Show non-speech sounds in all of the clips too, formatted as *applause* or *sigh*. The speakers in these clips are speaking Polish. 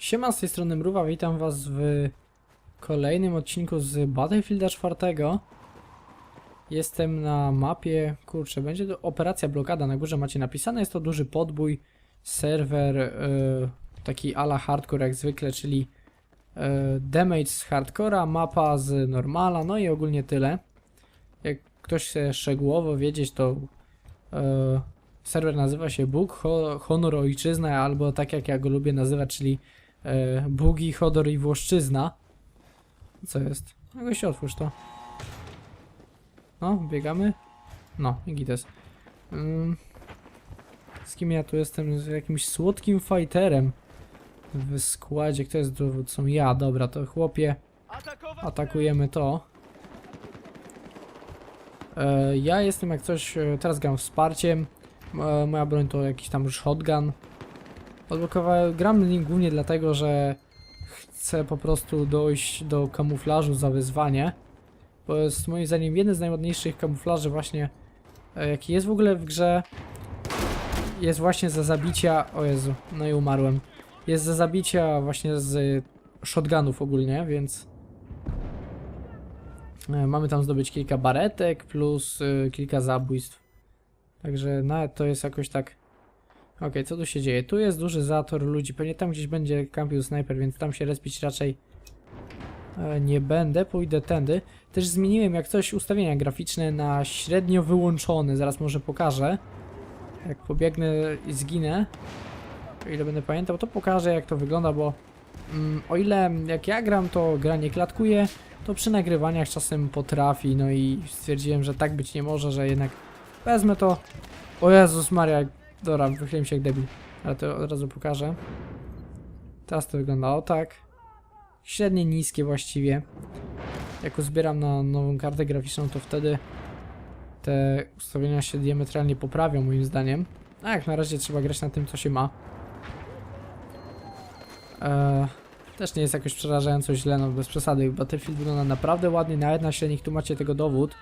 Siema, z tej strony Mruwa, witam was w kolejnym odcinku z Battlefielda 4. Jestem na mapie, kurczę, będzie to operacja blokada, na górze macie napisane, jest to duży podbój, serwer e, taki ala hardcore jak zwykle, czyli e, damage z hardcora, mapa z normala, no i ogólnie tyle. Jak ktoś chce szczegółowo wiedzieć, to e, serwer nazywa się Bóg, Ho Honor Ojczyzna, albo tak jak ja go lubię nazywać, czyli e, Bugi, Hodor i Włoszczyzna. Co jest? No gość otwórz to. No, biegamy. No, i gites. Ym, z kim ja tu jestem? Z jakimś słodkim fighterem w składzie. Kto jest dowódcą? Ja, dobra, to chłopie. Atakujemy to. E, ja jestem jak coś, e, teraz gram wsparciem. E, moja broń to jakiś tam shotgun. Odblokowałem, gram nim głównie dlatego, że chcę po prostu dojść do kamuflażu za wyzwanie. Bo jest moim zdaniem jeden z najładniejszych kamuflaży właśnie, e, jaki jest w ogóle w grze. Jest właśnie za zabicia, o Jezu, no i umarłem. Jest za zabicia właśnie z shotgunów ogólnie, więc e, mamy tam zdobyć kilka baretek plus e, kilka zabójstw. Także nawet to jest jakoś tak Okej, co tu się dzieje? Tu jest duży zator ludzi, pewnie tam gdzieś będzie kampił snajper, więc tam się respić raczej e, nie będę, pójdę tędy. Też zmieniłem jak coś ustawienia graficzne na średnio wyłączone, zaraz może pokażę. Jak pobiegnę i zginę, o ile będę pamiętał, to pokażę jak to wygląda, bo mm, o ile jak ja gram, to gra nie klatkuje, to przy nagrywaniach czasem potrafi, no i stwierdziłem, że tak być nie może, że jednak wezmę to. O Jezus Maria, Dobra, wychyliłem się jak debil, ale to od razu pokażę. Teraz to wygląda o tak. Średnie niskie właściwie. Jak uzbieram na nową kartę graficzną, to wtedy te ustawienia się diametralnie poprawią moim zdaniem. A jak na razie trzeba grać na tym, co się ma. Eee, też nie jest jakoś przerażająco źle, no bez przesady. Battlefield wygląda naprawdę ładnie, nawet na średnich, tu macie tego dowód.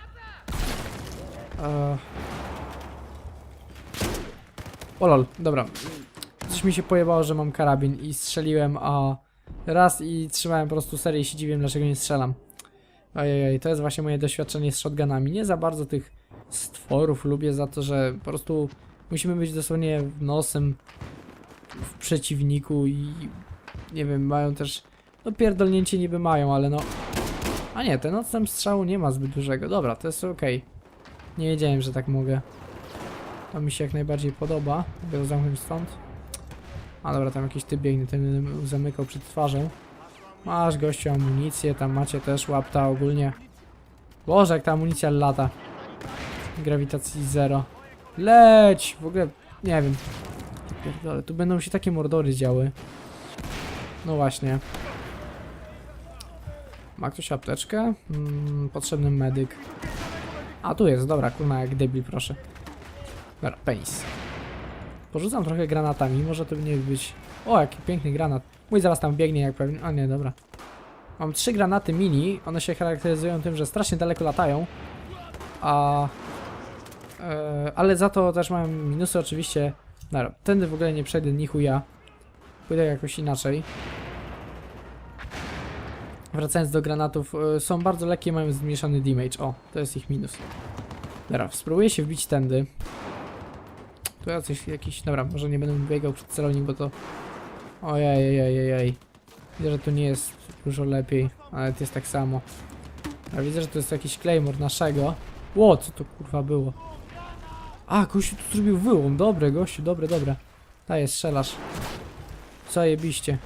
Eee, o lol, dobra. Coś mi się pojebało, że mam karabin i strzeliłem, a raz i trzymałem po prostu serię i się dziwiłem, dlaczego nie strzelam. Ojej, to jest właśnie moje doświadczenie z shotgunami. Nie za bardzo tych stworów lubię za to, że po prostu musimy być dosłownie nosem w przeciwniku i nie wiem, mają też, no pierdolnięcie niby mają, ale no... A nie, ten odstęp strzału nie ma zbyt dużego. Dobra, to jest okej. Nie wiedziałem, że tak mogę. To mi się jak najbardziej podoba. Mogę zamknąć stąd. A dobra, tam jakiś typ biegnie, ten zamykał przed twarzą. Masz gościu amunicję, tam macie też łapta ogólnie. Boże, jak ta amunicja lata. Grawitacji zero. Leć! W ogóle, nie wiem. Pierdolę, tu będą się takie mordory działy. No właśnie. Ma ktoś apteczkę? Mm, potrzebny medyk. A tu jest, dobra, kurna, jak debil, proszę. Dobra, penis. Porzucam trochę granatami, może to nie być... O, jaki piękny granat. Mój zaraz tam biegnie jak pewnie... A nie, dobra. Mam trzy granaty mini, one się charakteryzują tym, że strasznie daleko latają. A... E, ale za to też mają minusy oczywiście. Dobra, tędy w ogóle nie przejdę ni chuja. Pójdę jakoś inaczej. Wracając do granatów, e, są bardzo lekkie, mają zmniejszony damage. O, to jest ich minus. Dobra, spróbuję się wbić tędy. Tu jacyś jakiś... Dobra, może nie będę biegał przed celownik, bo to... Ojej, ojej, ojej. Widzę, że tu nie jest dużo lepiej, ale to jest tak samo. A widzę, że to jest jakiś claymore naszego. Ło, co to kurwa było? A, gościu tu zrobił wyłom. Dobre, gościu, dobre, dobre. Daję, strzelasz. Zajebiście.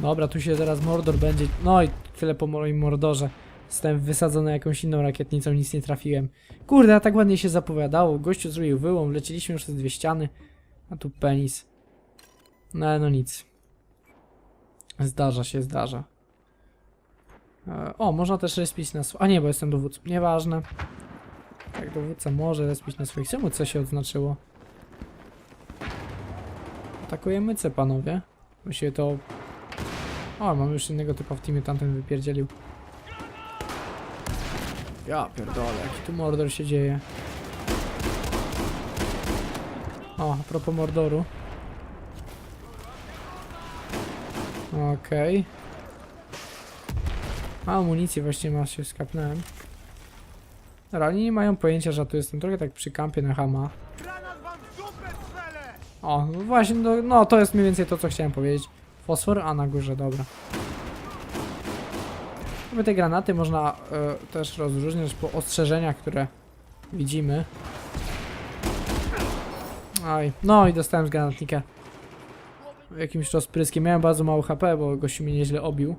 Dobra, tu się zaraz mordor będzie. No i tyle po moim mordorze. Zostałem wysadzony jakąś inną rakietnicą, nic nie trafiłem. Kurde, a tak ładnie się zapowiadało. Gościu zrobił wyłom, leciliśmy już przez dwie ściany. A tu penis. No ale no nic. Zdarza się, zdarza. E, o, można też respić na sw- A nie, bo jestem dowódcą. Nieważne. Tak, dowódca może respić na swoich. Czemu co się odznaczyło? Atakujemy C, panowie. Myślę to... O, mamy już innego typa w teamie, tamten wypierdzielił. Ja pierdolę, jaki tu mordor się dzieje. O, a propos mordoru. Okej. A amunicję właśnie ma się skapnąłem. Dobra, oni nie mają pojęcia, że tu jestem trochę tak przy kampie na Hama. O, no właśnie, no, no to jest mniej więcej to, co chciałem powiedzieć. Fosfor, a na górze, dobra. Jakby te granaty można e, też rozróżniać po ostrzeżeniach, które widzimy. Oj, no i dostałem z granatnika jakimś rozpryskiem. Miałem bardzo mało HP, bo gościu mnie nieźle obił.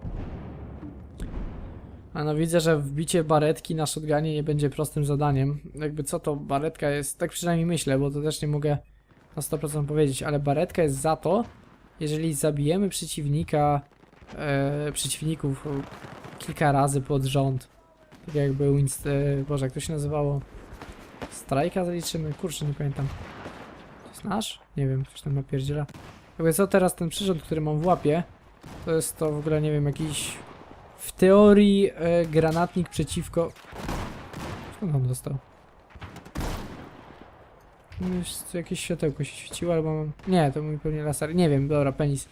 A no widzę, że wbicie baretki na shotgunie nie będzie prostym zadaniem. Jakby co to baretka jest, tak przynajmniej myślę, bo to też nie mogę na 100% powiedzieć, ale baretka jest za to, jeżeli zabijemy przeciwnika, e, przeciwników kilka razy pod rząd. Tak jak był, inst- e, Boże, jak to się nazywało? Strajka zaliczymy? Kurczę, nie pamiętam. To jest nasz? Nie wiem, coś tam napierdziela. Jakby co teraz ten przyrząd, który mam w łapie, to jest to w ogóle, nie wiem, jakiś w teorii e, granatnik przeciwko... Skąd on dostał? Tu jakieś światełko się świeciło, albo mam... Nie, to mój pewnie laser. Nie wiem, dobra, penis.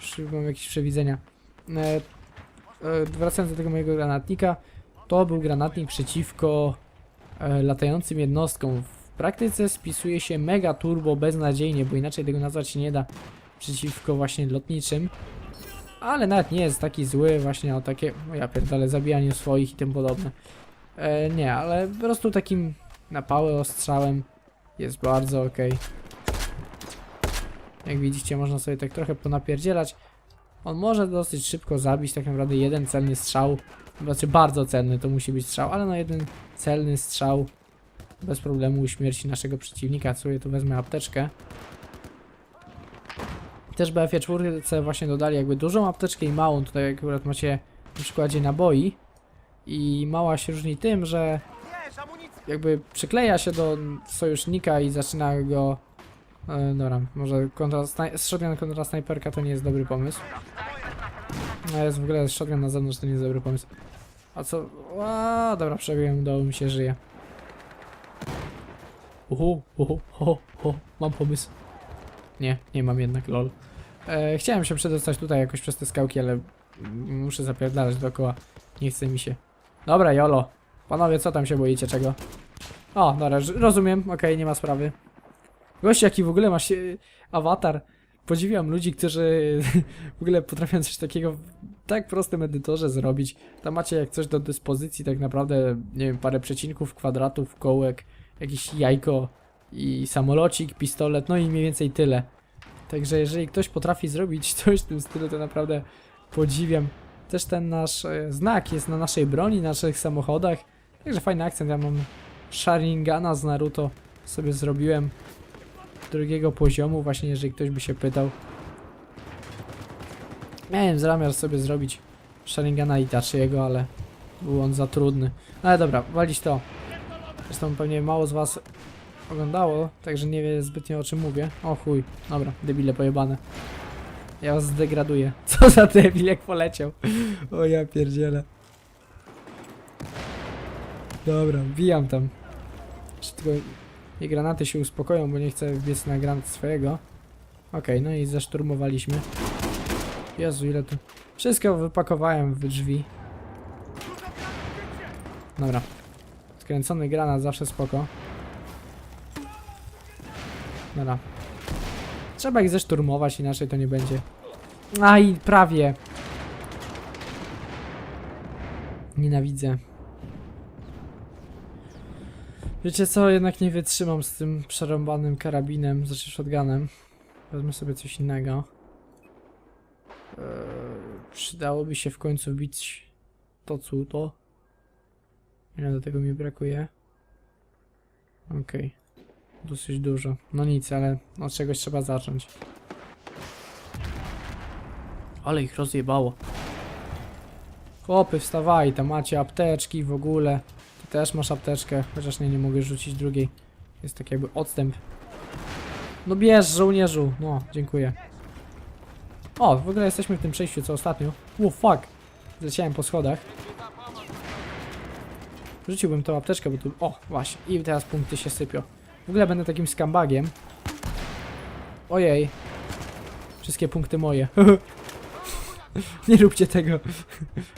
Już mam jakieś przewidzenia. E, wracając do tego mojego granatnika, to był granatnik przeciwko e, latającym jednostkom. W praktyce spisuje się mega turbo beznadziejnie, bo inaczej tego nazwać nie da przeciwko właśnie lotniczym. Ale nawet nie jest taki zły właśnie o takie, ja pierdolę, zabijanie swoich i tym podobne. E, nie, ale po prostu takim napałem ostrzałem jest bardzo ok. Jak widzicie, można sobie tak trochę ponapierdzielać. On może dosyć szybko zabić, tak naprawdę jeden celny strzał. Znaczy bardzo celny to musi być strzał, ale no jeden celny strzał bez problemu uśmierci naszego przeciwnika. Sobie tu wezmę apteczkę. Też BF 4 właśnie dodali jakby dużą apteczkę i małą. Tutaj akurat macie na przykładzie naboi. I mała się różni tym, że jakby przykleja się do sojusznika i zaczyna go. E, dobra, może kontra shotgun kontra snajperka to nie jest dobry pomysł. No jest w ogóle shotgun na zewnątrz to nie jest dobry pomysł. A co? A, dobra, przebiłem, udało mi się, żyje. Uhu, uhu, ho, ho, mam pomysł. Nie, nie mam jednak, lol. E, chciałem się przedostać tutaj jakoś przez te skałki, ale muszę zapierdalać dookoła. Nie chce mi się. Dobra, jolo. Panowie, co tam się boicie czego? O, dobra, rozumiem, okej, nie ma sprawy. Gość, jaki w ogóle masz e, awatar. Podziwiam ludzi, którzy *laughs* w ogóle potrafią coś takiego w tak prostym edytorze zrobić. Tam macie jak coś do dyspozycji, tak naprawdę, nie wiem, parę przecinków, kwadratów, kołek, jakieś jajko i samolocik, pistolet, no i mniej więcej tyle. Także jeżeli ktoś potrafi zrobić *laughs* coś w tym stylu, to naprawdę podziwiam. Też ten nasz e, znak jest na naszej broni, naszych samochodach. Także fajny akcent. Ja mam Sharingana z Naruto sobie zrobiłem drugiego poziomu, właśnie jeżeli ktoś by się pytał. Miałem zamiar sobie zrobić Sharingana Itachiego, ale był on za trudny. No ale dobra, walić to. Zresztą pewnie mało z was oglądało, także nie wie zbytnio o czym mówię. O chuj, dobra, debile pojebane. Ja was zdegraduję. *laughs* Co za debil jak poleciał. *laughs* O ja pierdzielę. Dobra, wbijam tam. Jeszcze tylko nie granaty się uspokoją, bo nie chcę wbiec na granat swojego. Okej, no i zaszturmowaliśmy. Jezu, ile tu... Wszystko wypakowałem w drzwi. Dobra. Skręcony granat zawsze spoko. Dobra. Trzeba ich zeszturmować, inaczej to nie będzie. Aj, prawie. Nienawidzę. Wiecie co, jednak nie wytrzymam z tym przerąbanym karabinem, znaczy shotgunem. Wezmę sobie coś innego. Eee, przydałoby się w końcu bić to cuto. Ile do tego mi brakuje? Okej. Dosyć dużo. No nic, ale od czegoś trzeba zacząć. Ale ich rozjebało. Chłopy, wstawaj, tam macie apteczki w ogóle. Też masz apteczkę, chociaż nie, nie mogę rzucić drugiej. Jest tak jakby odstęp. No bierz, żołnierzu. No, dziękuję. O, w ogóle jesteśmy w tym przejściu co ostatnio. Wow, fuck. Zleciałem po schodach. Rzuciłbym tą apteczkę, bo tu... O, właśnie. I teraz punkty się sypią. W ogóle będę takim skambagiem. Ojej. Wszystkie punkty moje. *laughs* *laughs* nie róbcie tego.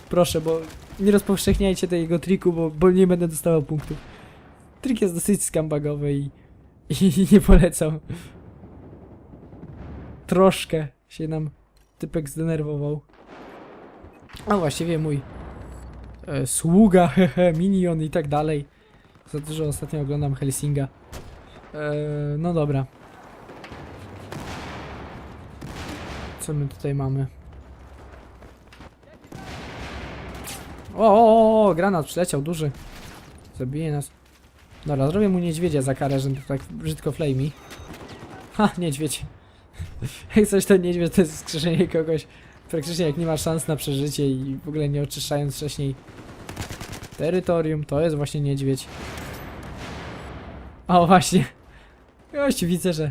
Proszę, bo nie rozpowszechniajcie tego triku, bo, bo nie będę dostawał punktów. Trik jest dosyć skambagowy i, *laughs* i nie polecam. Troszkę się nam typek zdenerwował. A właściwie mój e, sługa, *laughs* hehe, minion i tak dalej. Za dużo ostatnio oglądam Helsinga. E, no dobra. Co my tutaj mamy? O, o, o, granat przyleciał, duży. Zabije nas. Dobra, zrobię mu niedźwiedzia za karę, że tak brzydko flamey. Ha, niedźwiedź. *laughs* Jak coś to niedźwiedź to jest wskrzeszenie kogoś. Praktycznie jak nie ma szans na przeżycie i w ogóle nie oczyszczając wcześniej terytorium, to jest właśnie niedźwiedź. O, właśnie. Gość, widzę, że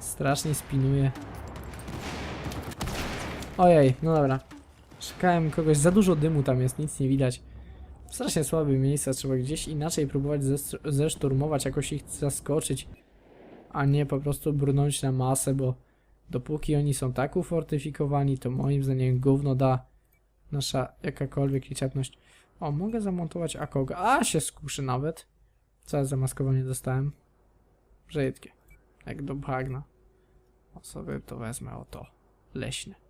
strasznie spinuje. Ojej, no dobra. Szukałem kogoś, za dużo dymu tam jest, nic nie widać. Strasznie słabe miejsca, trzeba gdzieś inaczej próbować zeszturmować, jakoś ich zaskoczyć, a nie po prostu brnąć na masę, bo dopóki oni są tak ufortyfikowani, to moim zdaniem gówno da nasza jakakolwiek liczebność. O, mogę zamontować akoga. A, się skuszy nawet. Co ja za maskowanie dostałem? Brzydkie. Jak do bagna. O sobie to wezmę o to. Leśne.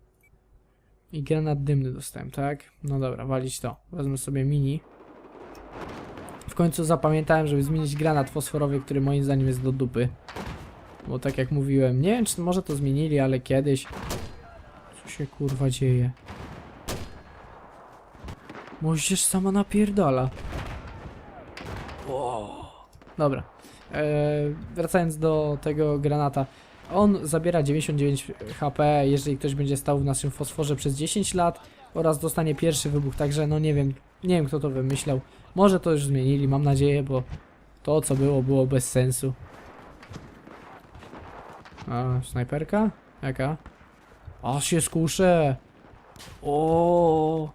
I granat dymny dostałem, tak? No dobra, walić to. Wezmę sobie mini. W końcu zapamiętałem, żeby zmienić granat fosforowy, który moim zdaniem jest do dupy. Bo tak jak mówiłem, nie wiem czy może to zmienili, ale kiedyś... Co się kurwa dzieje? Moździerz sama napierdala. O. Dobra. Eee, wracając do tego granata. On zabiera 99 HP, jeżeli ktoś będzie stał w naszym fosforze przez 10 lat oraz dostanie pierwszy wybuch, także no nie wiem, nie wiem kto to wymyślał. Może to już zmienili, mam nadzieję, bo to co było, było bez sensu. A, snajperka? Jaka? Aż się skuszę! O,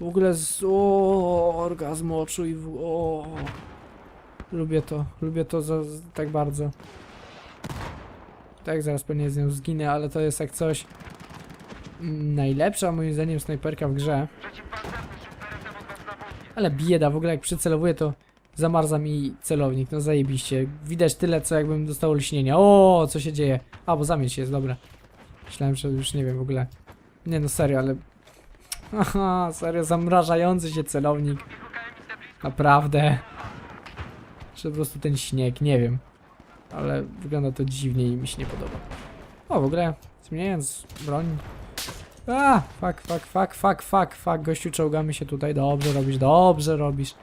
W ogóle z... O, orgazm oczu i w... O. Lubię to, lubię to za, tak bardzo. Tak, zaraz pewnie z nią zginę, ale to jest jak coś... Najlepsza moim zdaniem snajperka w grze. Ale bieda, w ogóle jak przycelowuję to zamarza mi celownik, no zajebiście. Widać tyle, co jakbym dostał lśnienia. O, co się dzieje? A, bo zamieć jest, dobra. Myślałem, że już nie wiem w ogóle. Nie no, serio, ale... Aha, serio, zamrażający się celownik. Naprawdę. Czy po prostu ten śnieg, nie wiem. Ale wygląda to dziwnie i mi się nie podoba. O, w ogóle, zmieniając broń... A, fuck, fuck, fuck, fuck, fuck, fuck, gościu, czołgamy się tutaj, dobrze robisz, dobrze robisz.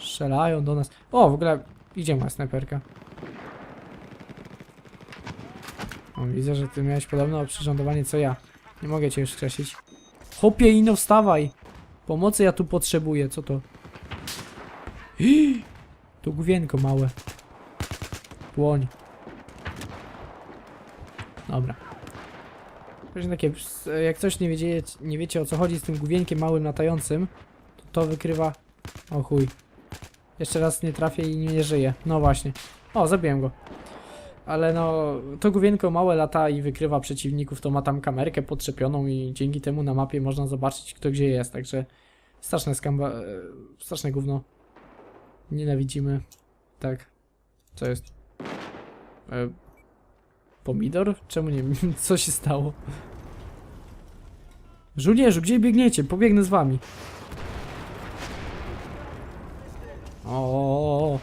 Strzelają do nas. O, w ogóle, idzie moja snajperka. O, widzę, że ty miałeś podobne oprzyrządowanie co ja. Nie mogę cię już skreślić. Hopie, ino, wstawaj! Pomocy ja tu potrzebuję, co to? *gasps* Tu główienko małe. Płoń. Dobra. Właśnie takie, jak coś nie wiecie, nie wiecie o co chodzi z tym główienkiem małym latającym, to to wykrywa... O chuj. Jeszcze raz nie trafię i nie żyję. No właśnie. O, zabiłem go. Ale no, to główienko małe lata i wykrywa przeciwników, to ma tam kamerkę podczepioną i dzięki temu na mapie można zobaczyć kto gdzie jest, także straszne skamba... e, straszne gówno. Nienawidzimy. Tak. Co jest? E, pomidor? Czemu nie wiem? *laughs* Co się stało? Żołnierzu, gdzie biegniecie? Pobiegnę z wami. O.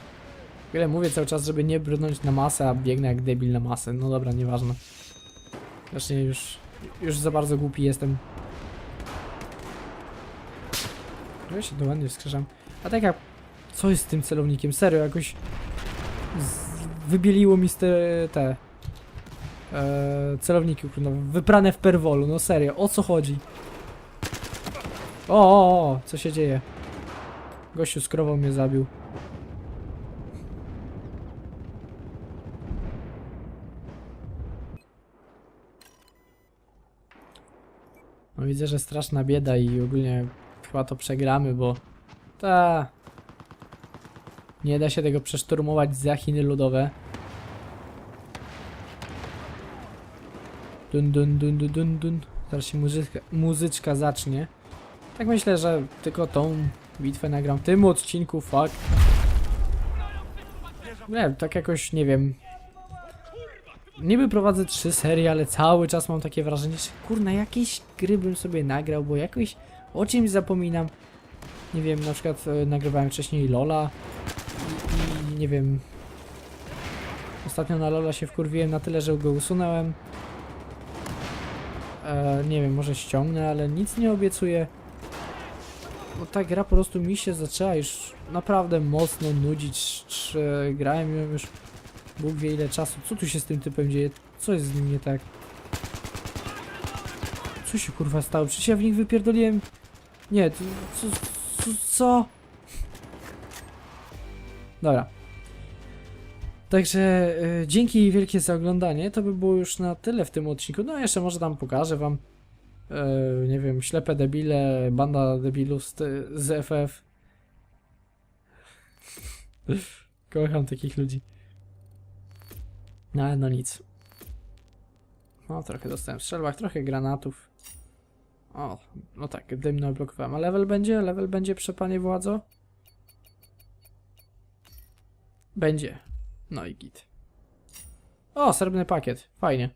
Wiele mówię cały czas, żeby nie brnąć na masę, a biegnę jak debil na masę. No dobra, nieważne. Właśnie już, już za bardzo głupi jestem. Ja się to ładnie wskrzeszam. A tak jak... Co jest z tym celownikiem? Serio, jakoś... Z... Wybieliło mi te... te... E, celowniki ukryte, wyprane w perwolu, no serio, o co chodzi? O, o, o, co się dzieje? Gościu z krową mnie zabił. No widzę, że straszna bieda i ogólnie chyba to przegramy, bo ta nie da się tego przeszturmować za Chiny ludowe. Dun dun dun dun dun dun. Zaraz się muzyczka, muzyczka zacznie. Tak myślę, że tylko tą bitwę nagram w tym odcinku, fuck. Nie, tak jakoś, nie wiem. Niby prowadzę trzy serie, ale cały czas mam takie wrażenie, że kurna, jakieś gry bym sobie nagrał, bo jakoś o czymś zapominam. Nie wiem, na przykład e, nagrywałem wcześniej Lola nie wiem. Ostatnio na Lola się wkurwiłem na tyle, że go usunąłem. E, nie wiem, może ściągnę, ale nic nie obiecuję. Bo ta gra po prostu mi się zaczęła już naprawdę mocno nudzić. Czy grałem już Bóg wie ile czasu. Co tu się z tym typem dzieje? Co jest z nim nie tak? Co się kurwa stało? Przecież ja w nich wypierdoliłem. Nie, co, co, co? Dobra. Także y, dzięki wielkie za oglądanie. To by było już na tyle w tym odcinku. No jeszcze może tam pokażę wam y, nie wiem, ślepe debile, banda debilów z, z FF. *laughs* Kocham takich ludzi. No ale no nic. O, trochę dostałem strzelbach, trochę granatów. O, no tak, dymno blokowałem. A level będzie? Level będzie, przepanie władzo? Będzie. No i git. O, srebrny pakiet. Fajnie.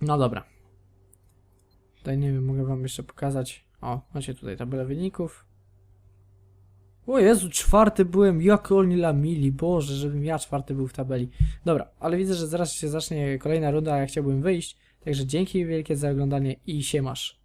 No dobra. Tutaj nie wiem, mogę wam jeszcze pokazać. O, macie tutaj tabelę wyników. O Jezu, czwarty byłem, jak oni lamili, Boże, żebym ja czwarty był w tabeli. Dobra, ale widzę, że zaraz się zacznie kolejna runda, a ja chciałbym wyjść. Także dzięki wielkie za oglądanie i siemasz.